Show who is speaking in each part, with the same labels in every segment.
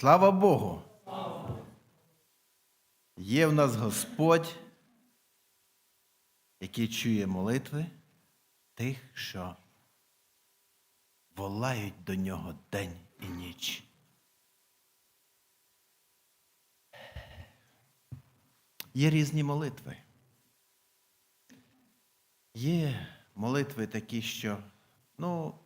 Speaker 1: Слава Богу! Є в нас Господь, який чує молитви тих, що волають до нього день і ніч. Є різні молитви. Є молитви такі, що, ну,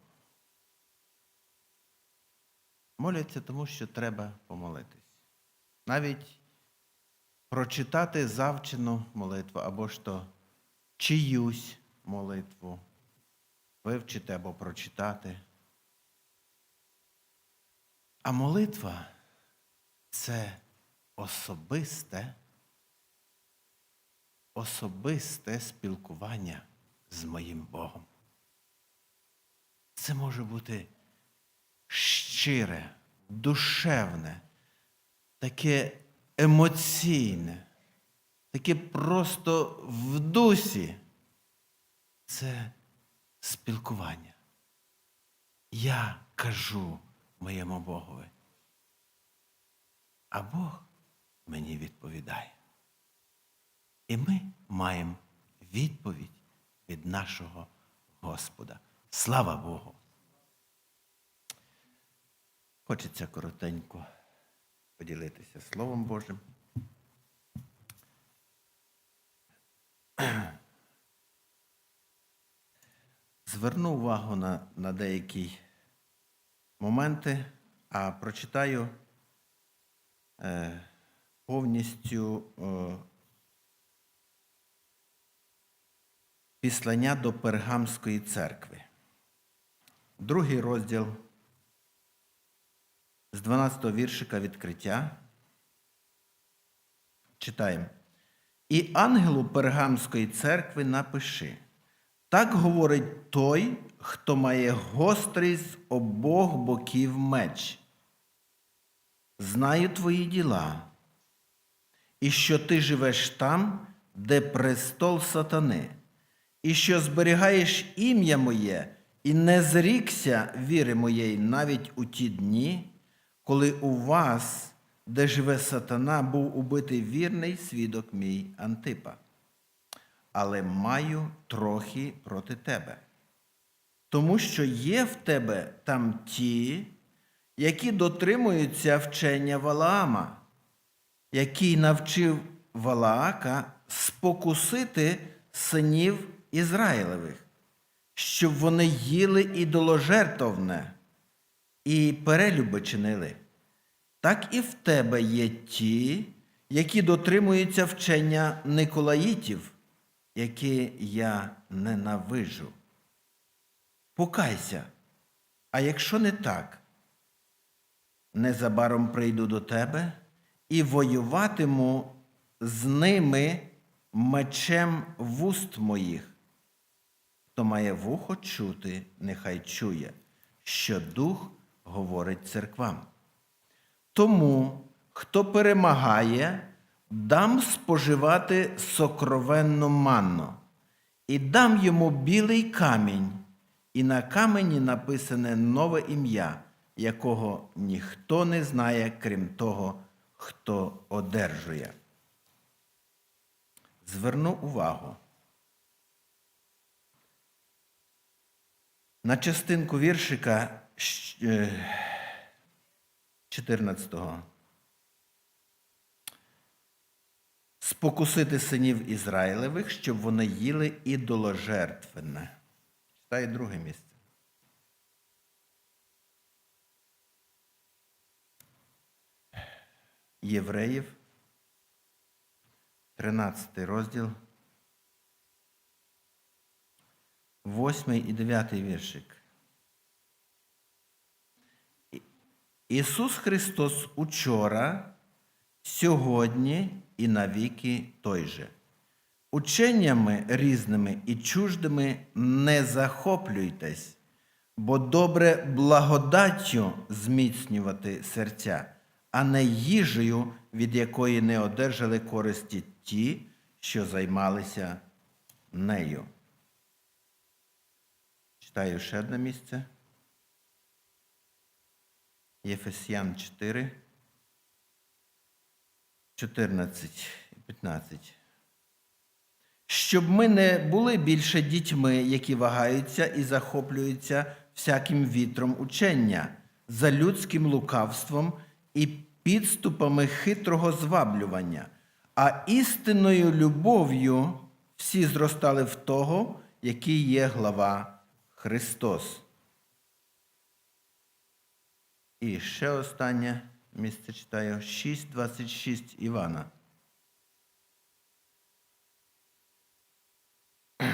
Speaker 1: моляться тому, що треба помолитись. Навіть прочитати завчену молитву або ж то чиюсь молитву, вивчити або прочитати. А молитва це особисте, особисте спілкування з моїм Богом. Це може бути щире, душевне, таке емоційне, таке просто в дусі. Це спілкування. Я кажу моєму Богові. А Бог мені відповідає. І ми маємо відповідь від нашого Господа. Слава Богу! Хочеться коротенько поділитися Словом Божим. Зверну увагу на, на деякі моменти, а прочитаю е, повністю е, післання до Пергамської церкви. Другий розділ з 12 го віршика відкриття. Читаємо. І ангелу Пергамської церкви напиши. Так говорить той, хто має гострий з обох боків меч. Знаю твої діла, і що ти живеш там, де престол сатани, і що зберігаєш ім'я моє, і не зрікся віри моєї навіть у ті дні, коли у вас, де живе сатана, був убитий вірний свідок мій Антипа. Але маю трохи проти тебе. Тому що є в тебе там ті, які дотримуються вчення Валаама, який навчив Валаака спокусити синів Ізраїлевих, щоб вони їли ідоложертовне і перелюби чинили. Так і в тебе є ті, які дотримуються вчення Николаїтів, які я ненавижу. Покайся, а якщо не так, незабаром прийду до тебе і воюватиму з ними мечем вуст моїх. Хто має вухо чути, нехай чує, що дух говорить церквам. Тому, хто перемагає, дам споживати сокровенну манну, і дам йому білий камінь, і на камені написане нове ім'я, якого ніхто не знає, крім того, хто одержує. Зверну увагу. На частинку віршика 14-го. Спокусити синів Ізраїлевих, щоб вони їли ідоложертвенне. Читаю друге місце. Євреїв, 13 розділ, 8 і 9 віршик. Ісус Христос учора, сьогодні і навіки той же. Ученнями різними і чуждими не захоплюйтесь, бо добре благодаттю зміцнювати серця, а не їжею, від якої не одержали користі ті, що займалися нею. Читаю ще одне місце. Єфесян 4, 14 і 15. Щоб ми не були більше дітьми, які вагаються і захоплюються всяким вітром учення, за людським лукавством і підступами хитрого зваблювання, а істинною любов'ю всі зростали в того, який є глава Христос. І ще останнє місце читаю 6.26 Івана.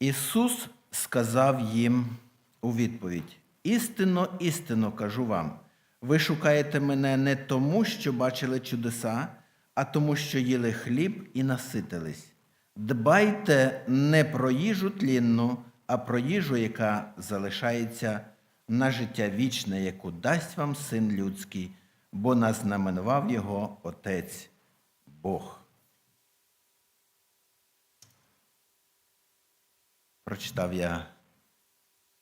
Speaker 1: Ісус сказав їм у відповідь: Істинно, істинно кажу вам, ви шукаєте мене не тому, що бачили чудеса, а тому, що їли хліб і наситились. Дбайте не про їжу тлінну, а про їжу, яка залишається на життя вічне, яку дасть вам син людський, бо назнаменував його Отець Бог. Прочитав я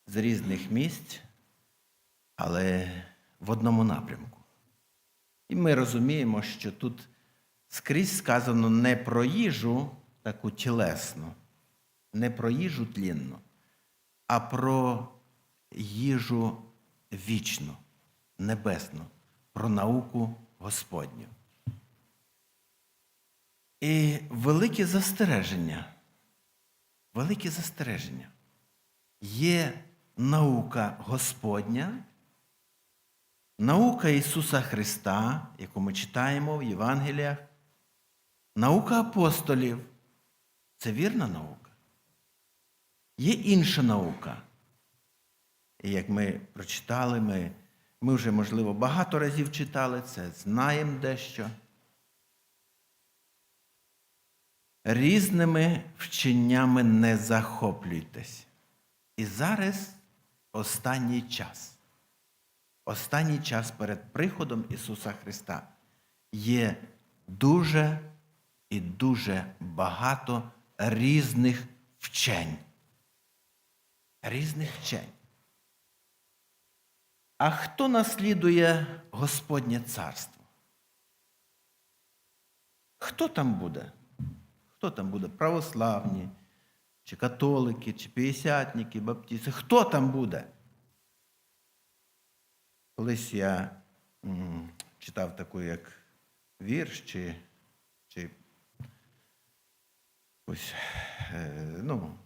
Speaker 1: з різних місць, але в одному напрямку. І ми розуміємо, що тут скрізь сказано не про їжу таку тілесну, не про їжу тлінну, а про їжу вічну, небесну, про науку Господню. І велике застереження, велике застереження. Є наука Господня, наука Ісуса Христа, яку ми читаємо в Євангеліях, наука апостолів це вірна наука. Є інша наука. І як ми прочитали, ми, ми вже, можливо, багато разів читали це, знаємо дещо. Різними вченнями не захоплюйтесь. І зараз останній час. Останній час перед приходом Ісуса Христа є дуже і дуже багато різних вчень. Різних вчень. А хто наслідує Господнє царство? Хто там буде? Хто там буде? Православні, чи католики, чи п'ятдесятники, баптисти? Хто там буде? Колись я читав таку, як вірш, чи, чи ось, е, ну,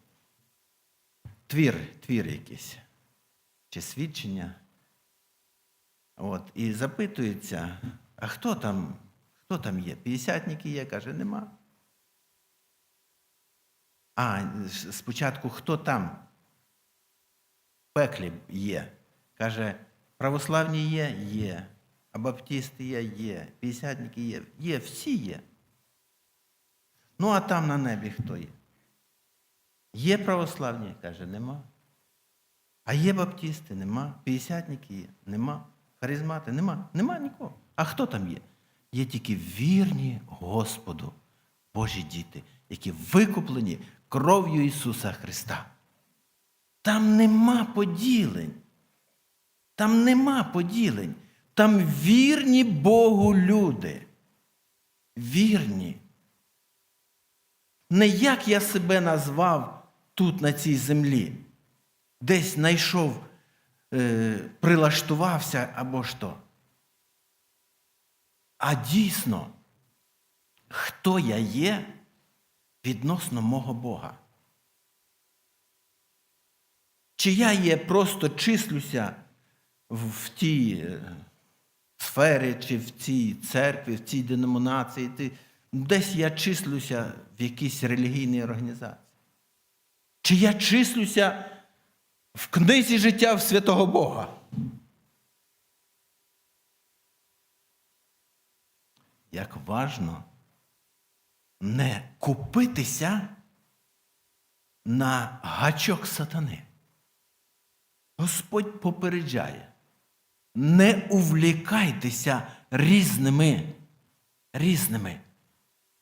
Speaker 1: твір, твір якийсь, чи свідчення. От, і запитується, а хто там, хто там є? П'ятдесятники є, каже, нема. А, спочатку хто там? В пеклі є. Каже, православні є, є. А баптисти є, є, п'ятдесятники є, є, всі є. Ну, а там на небі хто є? Є православні? Каже, нема. А є баптисти? Нема. П'ятдесятники є? Нема. Харизмати? Нема. Нема нікого. А хто там є? Є тільки вірні Господу, Божі діти, які викуплені кров'ю Ісуса Христа. Там нема поділень. Там нема поділень. Там вірні Богу люди. Вірні. Не як я себе назвав тут, на цій землі, десь знайшов, е, прилаштувався або що. А дійсно, хто я є відносно мого Бога? Чи я є просто числюся в, тій е, сфері, чи в цій церкві, в цій деномінації, десь я числюся в якійсь релігійній організації? Чи я числюся в книзі життя в святого Бога? Як важно не купитися на гачок сатани. Господь попереджає. Не увлікайтеся різними, різними.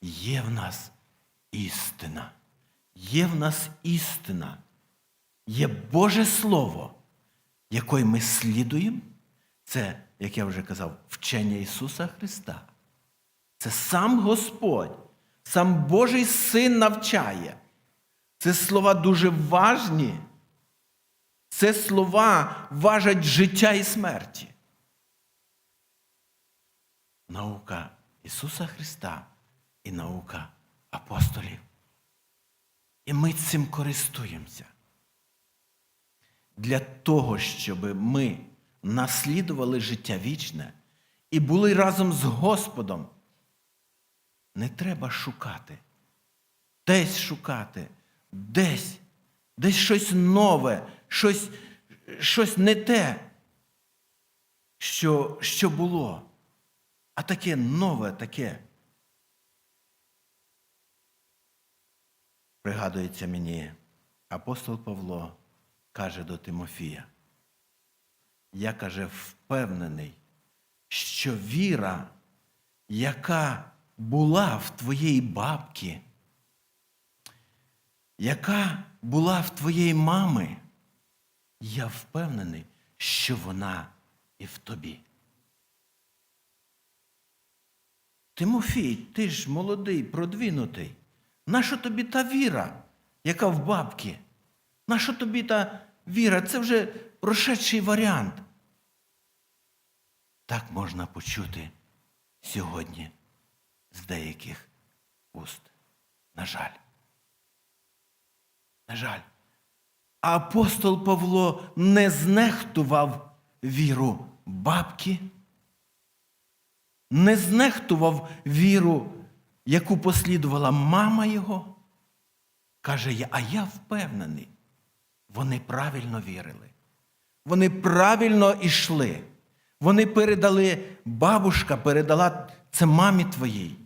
Speaker 1: Є в нас істина. Є в нас істина. Є Боже Слово, якою ми слідуємо. Це як я вже казав, вчення Ісуса Христа. Це сам Господь, сам Божий Син навчає. Це слова дуже важні. Це слова важать життя і смерті. Наука Ісуса Христа і наука апостолів. І ми цим користуємося. Для того, щоб ми наслідували життя вічне і були разом з Господом, не треба шукати. Десь шукати, десь, десь щось нове, щось, щось не те, що, що було, а таке нове, таке. Пригадується мені, апостол Павло каже до Тимофія. Я каже, впевнений, що віра, яка була в твоєї бабки, яка була в твоєї мами, я впевнений, що вона і в тобі. Тимофій, ти ж молодий, продвинутий. Нащо тобі та віра, яка в бабки? Нащо тобі та віра? Це вже прошедший варіант. Так можна почути сьогодні з деяких уст. На жаль. На жаль. Апостол Павло не знехтував віру бабки, не знехтував віру, яку послідувала мама його. Каже, а я впевнений, вони правильно вірили. Вони правильно йшли. Вони передали, бабушка передала це мамі твоїй.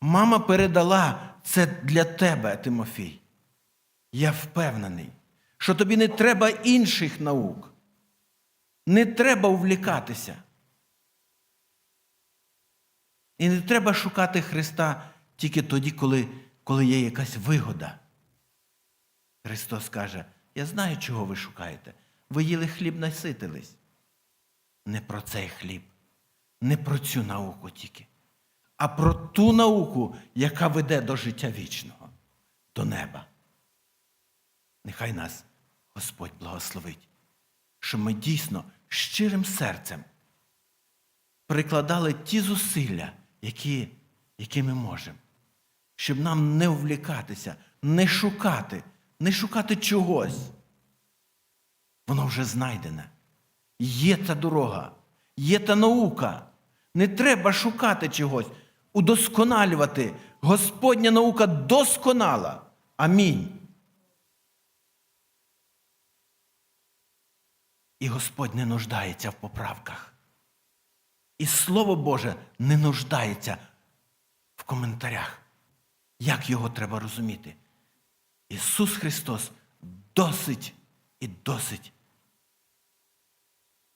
Speaker 1: Мама передала це для тебе, Тимофій. Я впевнений, що тобі не треба інших наук. Не треба увлікатися. І не треба шукати Христа тільки тоді, коли, коли є якась вигода. Христос каже, я знаю, чого ви шукаєте. Ви їли хліб наситились. Не про цей хліб, не про цю науку тільки, а про ту науку, яка веде до життя вічного, до неба. Нехай нас Господь благословить, щоб ми дійсно щирим серцем прикладали ті зусилля, які, які ми можемо, щоб нам не увлікатися, не шукати, не шукати чогось. Воно вже знайдене. Є та дорога, є та наука. Не треба шукати чогось, удосконалювати. Господня наука досконала. Амінь. І Господь не нуждається в поправках. І Слово Боже не нуждається в коментарях. Як його треба розуміти? Ісус Христос досить і досить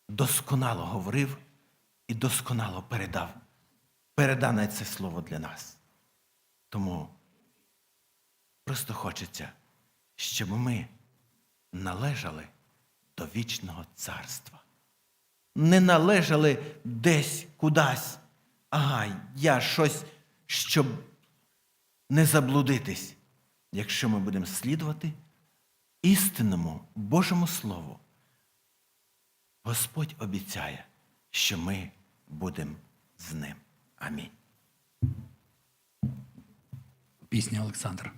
Speaker 1: досконало говорив і досконало передав. Передане це слово для нас. Тому просто хочеться, щоб ми належали до вічного царства. Не належали десь кудись. Ага, я щось, щоб не заблудитись, якщо ми будемо слідувати істинному Божому Слову. Господь обіцяє, що ми будемо з ним. Амінь.
Speaker 2: Пісня Олександр.